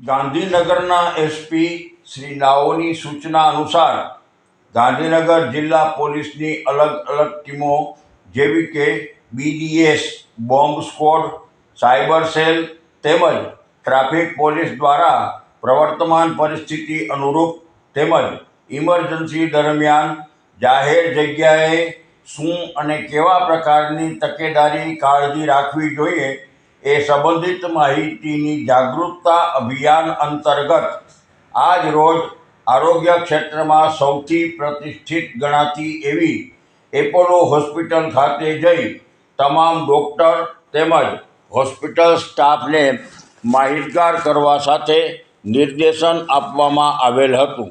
ગાંધીનગરના એસપી શ્રી નાઓની સૂચના અનુસાર ગાંધીનગર જિલ્લા પોલીસની અલગ અલગ ટીમો જેવી કે BDS, bomb squad cyber cell તેમજ ટ્રાફિક પોલીસ દ્વારા પ્રવર્તમાન પરિસ્થિતિ અનુરૂપ તેમજ ઇમરજન્સી દરમિયાન જાહેર જગ્યાએ શું અને કેવા પ્રકારની તકેદારી કાળજી રાખવી જોઈએ એ સંબંધિત માહિતીની જાગૃતતા અભિયાન અંતર્ગત આજ રોજ આરોગ્ય ક્ષેત્રમાં સૌથી પ્રતિષ્ઠિત ગણાતી એવી એપોલો હોસ્પિટલ ખાતે જઈ તમામ ડૉક્ટર તેમજ હોસ્પિટલ સ્ટાફને માહિતગાર કરવા સાથે નિર્દેશન આપવામાં આવેલ હતું.